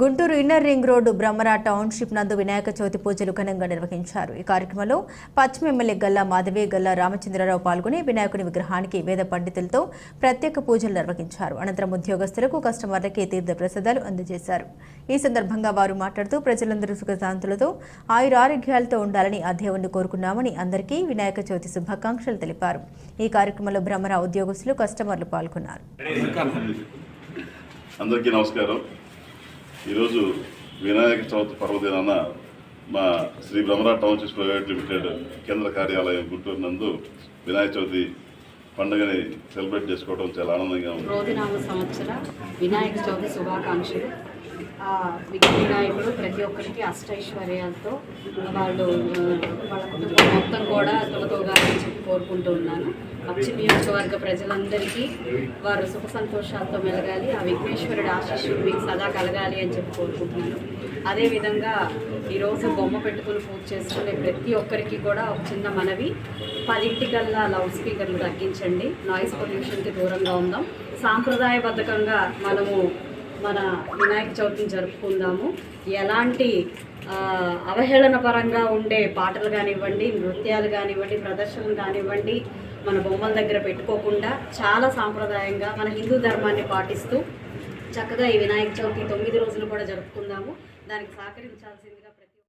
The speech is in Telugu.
Guntur inner ring road Brahmara township నందు వినాయక చవితి పూజలు ఘనంగా నిర్వహించారు. ఈ కార్యక్రమంలో పశ్చిమ ఎమ్మెల్యే గల్లా మాధవి గల్లా రామచంద్రరావు పాల్గొని వినాయకుని విగ్రహానికి వేద పండితులతో ప్రత్యేక పూజలు నిర్వహించారు. అనంతరం ఉద్యోగస్తులకు కస్టమర్లకి తీర్థ ప్రసాదాలు అందజేశారు. ఈ సందర్భంగా వారు మాట్లాడుతూ ప్రజలందరూ సుఖశాంతులతో ఆయుర ఆరోగ్యాలతో ఉండాలని ఆ దేవుణ్ణి కోరుకున్నామని అందరికీ వినాయక చవితి శుభాకాంక్షలు తెలిపారు. ఈ కార్యక్రమంలో భ్రమరా ఉద్యోగస్తులు కస్టమర్లు పాల్గొన్నారు. అందరికీ నమస్కారం. ఈరోజు వినాయక చవితి పర్వదినాన మా Shri Brahmara township private limited కేంద్ర కార్యాలయం గుంటూరు నందు వినాయక చవితి పండుగని సెలబ్రేట్ చేసుకోవడం చాలా ఆనందంగా ఉంది. రోజునామ సంవత్సర వినాయక చవితి శుభాకాంక్షలు. వినాయకుడు ప్రతి ఒక్కరికి అష్టైశ్వర్యాలతో వాళ్ళు వాళ్ళ కుటుంబం మొత్తం కూడా తొలతోగాలని చెప్పి కోరుకుంటూ ఉన్నాను. పశ్చిమ నియోజకవర్గ ప్రజలందరికీ వారు సుఖ సంతోషాలతో మెలగాలి ఆ విఘ్నేశ్వరుడు ఆశీస్సులు మీకు సదా కలగాలి అని చెప్పి కోరుకుంటున్నాను. అదేవిధంగా ఈరోజు బొమ్మ పెట్టుకుని పూజ చేసుకునే ప్రతి ఒక్కరికి కూడా ఒక చిన్న మనవి. పదింటికల్లా లౌడ్ స్పీకర్లు తగ్గించండి. నాయిస్ పొల్యూషన్కి దూరంగా ఉందాం. సాంప్రదాయబద్ధకంగా మనము మన వినాయక చవితిని జరుపుకుందాము. ఎలాంటి అవహేళన పరంగా ఉండే పాటలు కానివ్వండి నృత్యాలు కానివ్వండి ప్రదర్శనలు కానివ్వండి మన బొమ్మల దగ్గర పెట్టుకోకుండా చాలా సాంప్రదాయంగా మన హిందూ ధర్మాన్ని పాటిస్తూ చక్కగా ఈ వినాయక చవితి తొమ్మిది రోజులు కూడా జరుపుకుందాము. దానికి సహకరించాల్సిందిగా